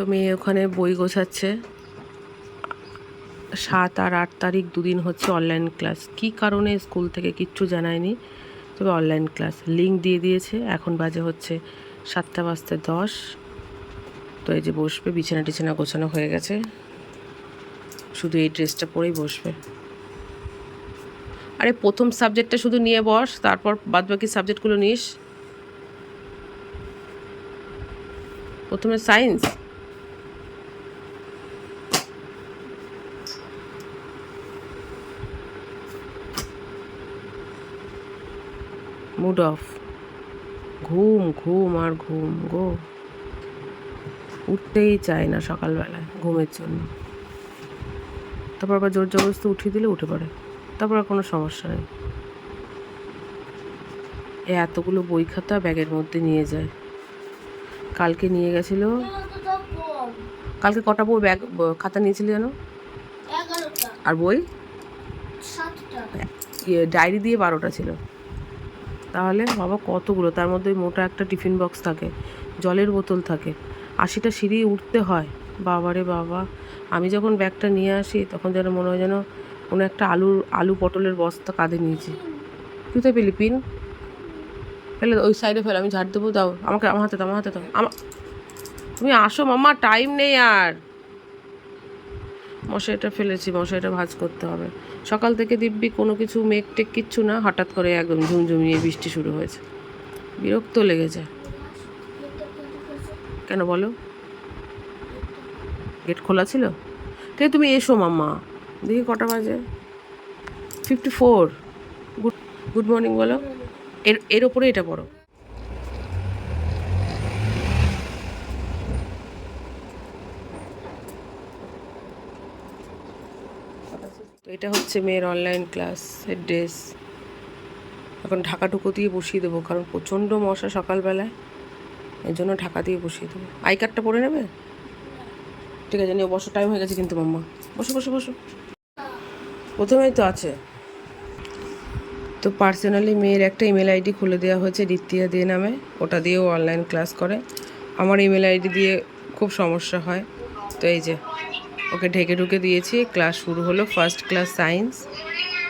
তো মেয়ে ওখানে বই গোছাচ্ছে। সাত আর আট তারিখ দুদিন হচ্ছে অনলাইন ক্লাস কী কারণে স্কুল থেকে কিচ্ছু জানায়নি? তবে অনলাইন ক্লাস লিঙ্ক দিয়ে দিয়েছে। এখন বাজে হচ্ছে সাতটা বাজতে দশ। তো এই যে বসবে, বিছানা টিছানা গোছানো হয়ে গেছে। শুধু এই ড্রেসটা পরেই বসবে। আরে, প্রথম সাবজেক্টটা শুধু নিয়ে বস, তারপর বাদ বাকি সাবজেক্টগুলো নিস। প্রথমে সায়েন্স মুড অফ ঘুম ঘুম আর ঘুম গো। উঠতেই চায় না সকালবেলায় ঘুমের জন্য। তারপর আবার জোর জবরদস্তি উঠিয়ে দিলে উঠে পড়ে। তারপর আর কোনো সমস্যা নেই। এ এতগুলো বই খাতা ব্যাগের মধ্যে নিয়ে যায়। কালকে নিয়ে গেছিল কালকে কটা বই ব্যাগ খাতা নিয়েছিল যেন আর বই? ইয়ে ডায়েরি দিয়ে বারোটা ছিল। তাহলে বাবা কতগুলো? তার মধ্যে মোটা একটা টিফিন বক্স থাকে, জলের বোতল থাকে। আশিটা সিঁড়ি উঠতে হয়। বাবারে বাবা। আমি যখন ব্যাগটা নিয়ে আসি, তখন যেন মনে হয় যেন কোনো একটা আলুর আলু পটলের বস্তা কাঁধে নিয়েছি। তো পেলি পিন? ফেলে ওই সাইডে ফেলে, আমি ঝাড় দেবো, দাও। আমাকে আমার হাতে দাও, আমার হাতে দাও। আমার তুমি আসো মাম্মা টাইম নেই আর। মশাইটা ফেলেছি, মশাইটা ভাজ করতে হবে। সকাল থেকে দিব্যি কোনো কিছু মেঘ টেক কিচ্ছু না, হঠাৎ করে একদম ঝুমঝুমিয়ে বৃষ্টি শুরু হয়েছে। বিরক্ত লেগেছে কেন বলো? গেট খোলা ছিল? ঠিক তুমি এসো মাম্মা। দেখি কটা বাজে। Fifty four good good morning বলো। এর এর ওপরে এটা পড়ো তো এটা হচ্ছে মেয়ের অনলাইন ক্লাসের ড্রেস এখন ঢাকা টুকো দিয়ে বসিয়ে দেবো, কারণ প্রচণ্ড মশা সকালবেলায়। এর জন্য ঢাকা দিয়ে বসিয়ে দেবো। আই কার্ডটা পরে নেবে? ঠিক আছে নিয়ে বসো টাইম হয়ে গেছে কিন্তু মাম্মা। বসো বসো বসো। প্রথমেই তো আছে। তো পার্সোনালি মেয়ের একটা ইমেল আইডি খুলে দেওয়া হয়েছে রিত্তিয়া দিয়ে নামে, ওটা দিয়েও অনলাইন ক্লাস করে। আমার ইমেল আইডি দিয়ে খুব সমস্যা হয়। তো এই যে ওকে ঢেকে ঢুকে দিয়েছি। ক্লাস শুরু হলো ফার্স্ট ক্লাস সায়েন্স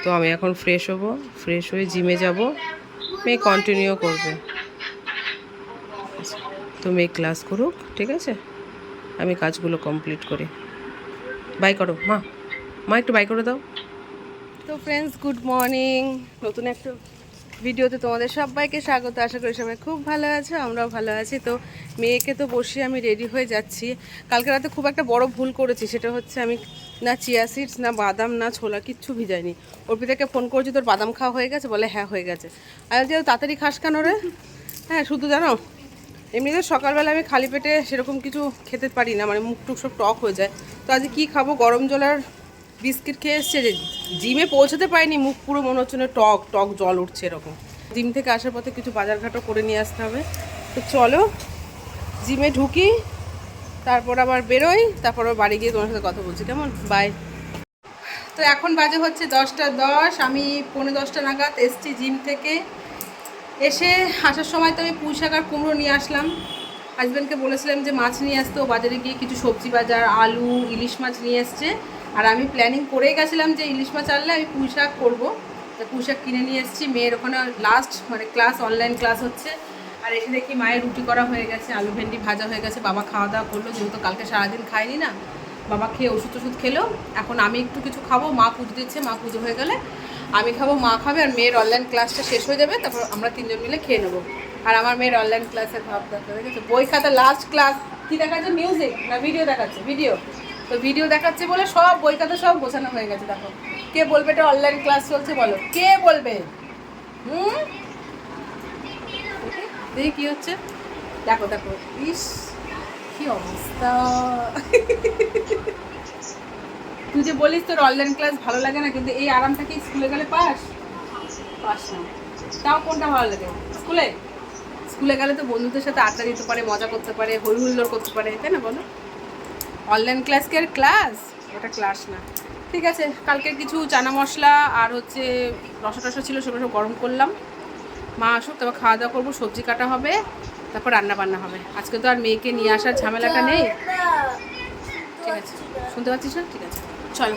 তো আমি এখন ফ্রেশ হব। ফ্রেশ হয়ে জিমে যাব। মেয়ে কন্টিনিউ করবে। তো মেয়ে ক্লাস করুক, ঠিক আছে? আমি কাজগুলো কমপ্লিট করি। বাই করো। মা মা একটু বাই করে দাও। তো ফ্রেন্ডস গুড মর্নিং নতুন একটা ভিডিওতে তোমাদের সবাইকে স্বাগত। আশা করি সবাই খুব ভালো আছে, আমরাও ভালো আছি। তো মেয়েকে তো বসে আমি রেডি হয়ে যাচ্ছি। কালকে রাতে খুব একটা বড় ভুল করেছি, সেটা হচ্ছে আমি না চিয়া সিডস না বাদাম, না ছোলা কিচ্ছু ভিজাইনি। অর্পিতাকে ফোন করছি, তোর বাদাম খাওয়া হয়ে গেছে? বলে হ্যাঁ হয়ে গেছে। আর যে তাড়াতাড়ি খাস কেন রে? হ্যাঁ শুধু জানো, এমনিতে সকালবেলা আমি খালি পেটে সেরকম কিছু খেতে পারি না মানে মুখ টুক সব টক হয়ে যায়। তো আজকে কী খাব? গরম জল আর বিস্কিট খেয়ে এসছে যে জিমে পৌঁছাতে পারিনি, মুখ পুরো মনে হচ্ছে না টক টক জল উঠছে এরকম। জিম থেকে আসার পথে কিছু বাজারঘাটও করে নিয়ে আসতে হবে। তো চলো, জিমে ঢুকি, তারপর আবার বেরোই, তারপর বাড়ি গিয়ে তোমার সাথে কথা বলছি। কেমন? বাই তো এখন বাজে হচ্ছে দশটা দশ, আমি পৌনে দশটা নাগাদ এসছি জিম থেকে। এসে আসার সময় তো আমি পুঁই শাক আর কুমড়ো নিয়ে আসলাম। হাজব্যান্ডকে বলেছিলাম যে মাছ নিয়ে আসতে বাজারে গিয়ে কিছু সবজি বাজার, আলু, ইলিশ মাছ নিয়ে এসছে। আর আমি প্ল্যানিং করেই গেছিলাম যে ইলিশ মাছ আনলে আমি পুঁই শাক করব। তো পুঁই শাক কিনে নিয়ে এসেছি, মেয়ের ওখানে লাস্ট মানে ক্লাস অনলাইন ক্লাস হচ্ছে। আর এসে দেখি মায়ের রুটি করা হয়ে গেছে, আলু ভেন্ডি ভাজা হয়ে গেছে, বাবা খাওয়া দাওয়া করল, যেহেতু কালকে সারাদিন খায়নি না, বাবা খেয়ে ওষুধ ওষুধ খেলো। এখন আমি একটু কিছু খাব, মা পুজো দিচ্ছে, মা পুজো হয়ে গেলে আমি খাব, মা খাবে আর মেয়ের অনলাইন ক্লাসটা শেষ হয়ে যাবে, তারপর আমরা তিনজন মিলে খেয়ে নেব। আর আমার মেয়ের অনলাইন ক্লাসের ভাব দেখা দেখেছ? বই খাতা লাস্ট ক্লাস কি দেখাচ্ছে? মিউজিক না ভিডিও দেখাচ্ছে? ভিডিও তো ভিডিও দেখাচ্ছে বলে সব বই খাতা সব গোছানো হয়ে গেছে দেখো। কে বলবে এটা অনলাইন ক্লাস চলছে বলো। কে বলবে? হুম? দেখি, কি হচ্ছে। দেখো দেখো। ইস কি অবস্থা। তুই যে বলিস তোর অনলাইন ক্লাস ভালো লাগে না কিন্তু এই আরামটা কি স্কুলে গেলে পাস? পাস না। তাও কোনটা ভালো লাগে? স্কুলে স্কুলে গেলে তো বন্ধুদের সাথে আড্ডা দিতে পারে মজা করতে পারে হই হুল্লোড় করতে পারে তাই না বলো? অনলাইন ক্লাস কি আর ক্লাস ওটা ক্লাস না। ঠিক আছে কালকে কিছু চানা মশলা আর হচ্ছে রসা টসা ছিল সেগুলো সব গরম করলাম। মা আসুক, তারপর খাওয়া দাওয়া করব, সবজি কাটা হবে, তারপর রান্না বান্না হবে। আজকে তো আর মেয়েকে নিয়ে আসার ঝামেলাটা নেই। ঠিক আছে, শুনতে পাচ্ছিস না? ঠিক আছে, চলো।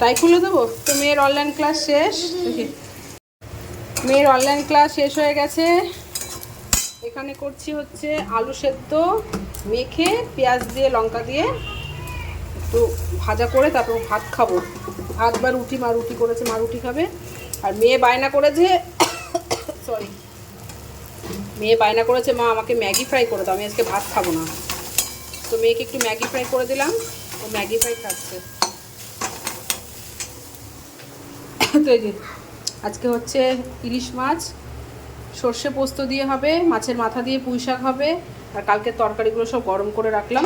তাই খুলে দেবো? তো মেয়ের অনলাইন ক্লাস শেষ। মেয়ের অনলাইন ক্লাস শেষ হয়ে গেছে। এখানে করছি হচ্ছে আলু সেদ্ধ। মেখে পেঁয়াজ দিয়ে, লঙ্কা দিয়ে একটু ভাজা করে তারপর ভাত খাব। ভাত বা রুটি, মা রুটি করেছে, মা রুটি খাবে। আর মেয়ে বায়না করেছে সরি মেয়ে বায়না করেছে, মা আমাকে ম্যাগি ফ্রাই করে দাও, আমি আজকে ভাত খাব না। তো মেয়েকে একটু ম্যাগি ফ্রাই করে দিলাম, ও ম্যাগি ফ্রাই খাচ্ছে। তো এই যে, আজকে হচ্ছে ইলিশ মাছ, সর্ষে পোস্ত দিয়ে হবে, মাছের মাথা দিয়ে পুঁই শাক হবে আর কালকে তরকারিগুলো সব গরম করে রাখলাম।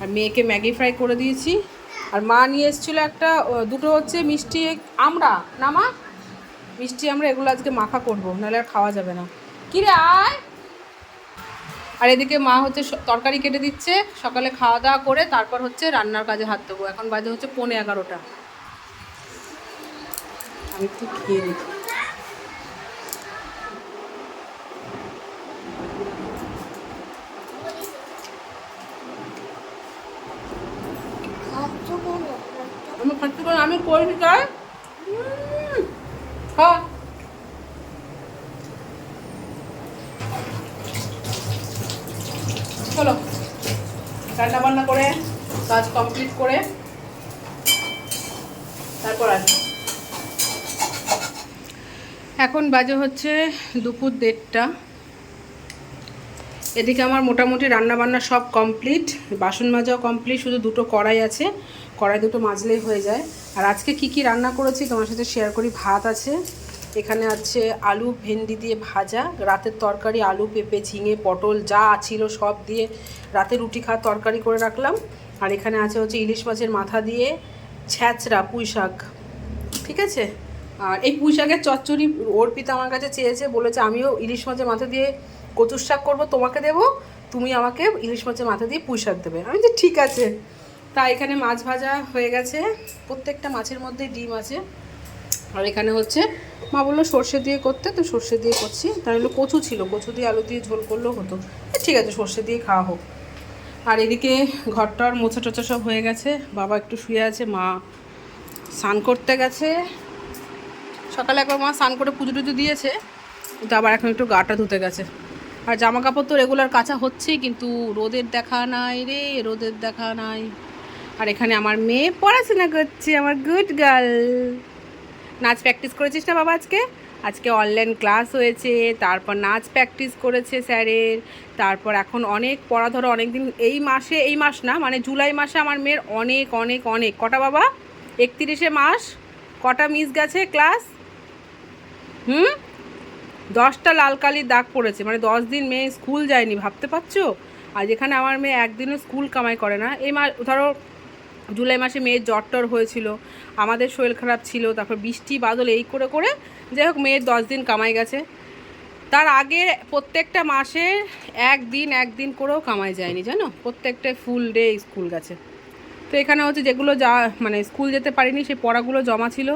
আর মেয়েকে ম্যাগি ফ্রাই করে দিয়েছি। আর মা নিয়ে এসেছিল একটা দুটো হচ্ছে মিষ্টি আমরা। না মা? মিষ্টি আমরা, এগুলো আজকে মাখা করব, নাহলে আর খাওয়া যাবে না। কী রে আয়! আর এদিকে মা হচ্ছে তরকারি কেটে দিচ্ছে, সকালে খাওয়া দাওয়া করে তারপর হচ্ছে রান্নার কাজে হাত দেবো। এখন বাজে হচ্ছে পৌনে এগারোটা। আমি একটু খেয়ে দেখি খাচ্ছ কেন আমি খাচ্ছি করে আমি করি তাই? চলো, রান্না বান্না করে, কাজ কমপ্লিট করে তারপর আসব। এখন বাজে হচ্ছে দুপুর দেড়টা। এদিকে আমার মোটামুটি রান্নাবান্না সব কমপ্লিট বাসন মাজাও কমপ্লিট শুধু দুটো কড়াই আছে। কড়াই দুটো মাজলেই হয়ে যায়। আর আজকে কি কি রান্না করেছি তোমার সাথে শেয়ার করি। ভাত আছে, এখানে আছে আলু ভেন্ডি দিয়ে ভাজা, রাতের তরকারি, আলু, পেঁপে, ঝিঙে, পটল, যা ছিল সব দিয়ে রাতে রুটি খাওয়ার তরকারি করে রাখলাম। আর এখানে আছে হচ্ছে ইলিশ মাছের মাথা দিয়ে ছ্যাঁচড়া পুঁই শাক। ঠিক আছে? আর এই পুঁই শাকের চচ্চড়ি অর্পিতা আমার কাছে চেয়েছে, বলেছে আমিও ইলিশ মাছের মাথা দিয়ে কচুর শাক করব, তোমাকে দেবো, তুমি আমাকে ইলিশ মাছের মাথা দিয়ে পুঁই শাক দেবে। আমি যে ঠিক আছে। তা এখানে মাছ ভাজা হয়ে গেছে। প্রত্যেকটা মাছের মধ্যে ডিম আছে। আর এখানে হচ্ছে, মা বলল সর্ষে দিয়ে করতে, তো সর্ষে দিয়ে করছি। তাহলে হলো কচু ছিল, কচু দিয়ে আলু দিয়ে ঝোল করলেও হতো। ঠিক আছে, সর্ষে দিয়ে খাওয়া হোক। আর এদিকে ঘরটার মোছা টোচা সব হয়ে গেছে। বাবা একটু শুয়ে আছে, মা স্নান করতে গেছে। সকালে একবার মা স্নান করে পুজো টুজো দিয়েছে, কিন্তু আবার এখন একটু গাটা ধুতে গেছে। আর জামা কাপড় তো রেগুলার কাঁচা হচ্ছেই, কিন্তু রোদের দেখা নাই রে, রোদের দেখা নাই। আর এখানে আমার মেয়ে পড়াশোনা করছে, আমার গুড গার্ল নাচ প্র্যাকটিস করেছিস না বাবা আজকে? আজকে অনলাইন ক্লাস হয়েছে, তারপর নাচ প্র্যাকটিস করেছে স্যারের, তারপর এখন অনেক পড়া ধরো অনেক দিন এই মাসে, এই মাস না মানে জুলাই মাসে আমার মেয়ের অনেক অনেক অনেক। কটা বাবা? একত্রিশে মাস। কটা মিস গেছে ক্লাস হুম? দশটা লাল কালির দাগ পড়েছে মানে দশ দিন মেয়ে স্কুল যায়নি, ভাবতে পারছ? আর যেখানে আমার মেয়ে একদিনও স্কুল কামাই করে না, এই মা ধরো জুলাই মাসে মেয়ের জ্বর টর হয়েছিল, আমাদের শরীর খারাপ ছিল, তারপর বৃষ্টি, বাদল এই করে করে যাই হোক মেয়ের দশ দিন কামাই গেছে। তার আগে প্রত্যেকটা মাসে একদিন একদিন করেও কামাই যায়নি, জানো? প্রত্যেকটা ফুল ডে স্কুল গেছে। তো এখানে হচ্ছে যেগুলো যা মানে স্কুল যেতে পারিনি, সেই পড়াগুলো জমা ছিল।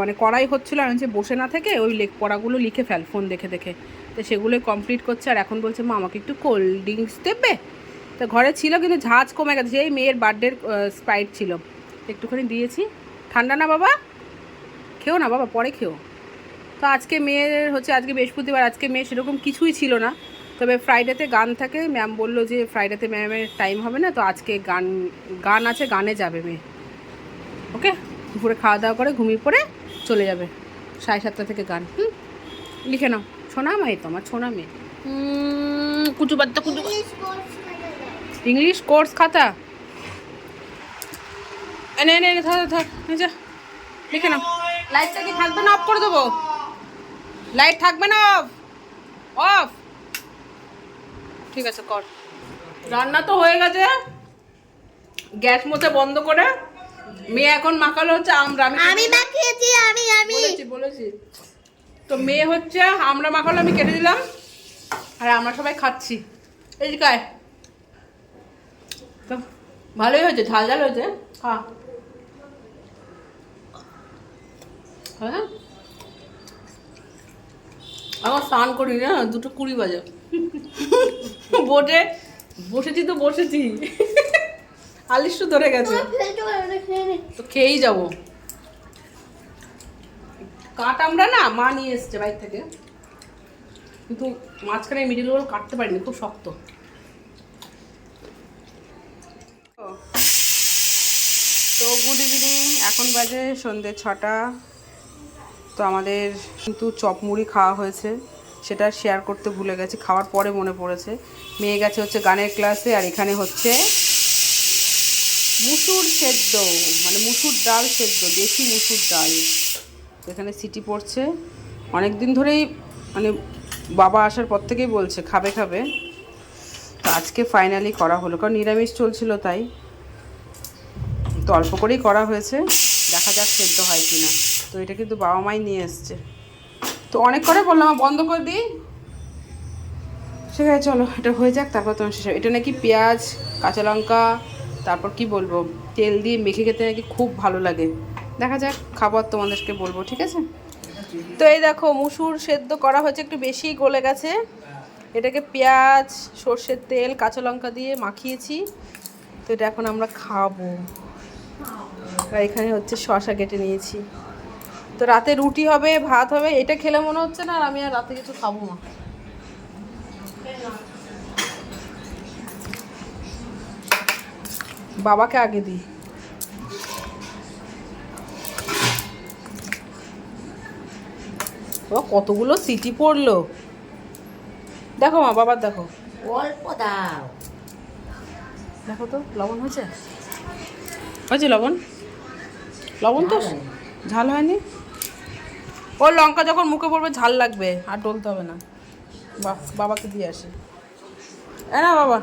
মানে করাই হচ্ছিল, আর হচ্ছে বসে না থেকে ওই লেখ পড়াগুলো লিখে ফেল ফোন দেখে দেখে। তো সেগুলোই কমপ্লিট করছে, আর এখন বলছে, মা, আমাকে একটু কোল্ড ড্রিঙ্কস দেবে? তো ঘরে ছিল কিন্তু ঝাঁজ কমে গেছে যেই মেয়ের বার্থডের স্প্রাইট ছিল। একটুখানি দিয়েছি। ঠান্ডা না বাবা? খেও না বাবা, পরে খেও। তো আজকে মেয়ের হচ্ছে, আজকে বৃহস্পতিবার, আজকে মেয়ে সেরকম কিছুই ছিল না। তবে ফ্রাইডেতে গান থাকে ম্যাম বলল যে ফ্রাইডেতে ম্যামের টাইম হবে না, তো আজকে গান গান আছে, গানে যাবে মেয়ে। ওকে দুপুরে খাওয়া দাওয়া করে, ঘুমিয়ে পড়ে চলে যাবে। সাড়ে সাতটা থেকে গান, হুম? লিখে নাও। ছোনা মেয়ে তো আমার ছোনা মেয়ে কুচু বাদ্দা কুচু প্লিজ কোর্স করে দাও ইংলিশ কোর্স খাতা? এনে এনে এনে ধর ধর নে যা। লিখে নাও। লাইটটা কি থাকবে না অফ করে দেবো? লাইট থাকবে না অফ অফ ঠিক আছে কর। রান্না তো হয়ে গেছে। গ্যাস মোচা বন্ধ করে। মেয়ে এখন মাখালো হচ্ছে আমরা। আমি আমি মাখিয়েছি আমি আমি। বলেছি বলেছি। তো মেয়ে হচ্ছে আমরা মাখালো আমি কেটে দিলাম। আর আমরা সবাই খাচ্ছি। এই যে কায়। ভালোই হয়েছে ঝাল ঝাল হয়েছে? খা হ্যাঁ? আমার স্নান করি না দুটো কুড়ি বাজে। বোটে বসেছি তো বসেছি। আলিশু ধরে গেছে। তো খেয়েই যাব। কাঠ আমরা না মা নিয়ে এসছে বাইক থেকে। কিন্তু মাঝখানে মিডিলগুলো কাটতে পারিনি খুব শক্ত। গুড ইভিনিং এখন বাজে সন্ধ্যে ছটা। তো আমাদের কিন্তু চপ মুড়ি খাওয়া হয়েছে। সেটা শেয়ার করতে ভুলে গেছি। খাওয়ার পরে মনে পড়েছে। মেয়ে গেছে হচ্ছে গানের ক্লাসে আর এখানে হচ্ছে মুসুর সেদ্ধ। মানে মুসুর ডাল সেদ্ধ, দেশি মুসুর ডাল। এখানে সিটি পড়ছে। অনেক দিন ধরেই মানে বাবা আসার পর থেকেই বলছে, খাবে খাবে। তো আজকে ফাইনালি করা হলো। কারণ নিরামিষ চলছিল তাই। তো অল্প করেই করা হয়েছে। দেখা যাক সেদ্ধ হয় কি না তো এটা কিন্তু বাবা মাই নিয়ে এসছে। তো অনেক করে বললাম বন্ধ করে দিই? ঠিক আছে চলো, এটা হয়ে যাক, তারপর তোমার শেষ এটা নাকি পেঁয়াজ, কাঁচা লঙ্কা, তারপর কি বলব, তেল দিয়ে মেখে খেতে নাকি খুব ভালো লাগে। দেখা যাক খাবার তোমাদেরকে বলব, ঠিক আছে? তো এই দেখো, মুসুর সেদ্ধ করা হয়েছে, একটু বেশি গলে গেছে। এটাকে পেঁয়াজ, সর্ষের তেল, কাঁচা লঙ্কা দিয়ে মাখিয়েছি। তো এটা এখন আমরা খাব। আর এখানে হচ্ছে শশা কেটে নিয়েছি। তো রাতে রুটি হবে ভাত হবে এটা খেলে মনে হচ্ছে না আর আমি আর রাতে কিছু খাব না। বাবাকে আগে দিই। বাবা কতগুলো সিটি পড়ল। দেখো মা বাবার দেখো। অল্প দাও। দেখো তো লবণ হয়েছে? হয়েছে লবণ? লবণ তো? ঝাল হয়নি। ওর লঙ্কা যখন মুখে পড়বে ঝাল লাগবে আর ডলতে হবে না। বাহ বাবাকে দিয়ে আসি। এ না বাবা।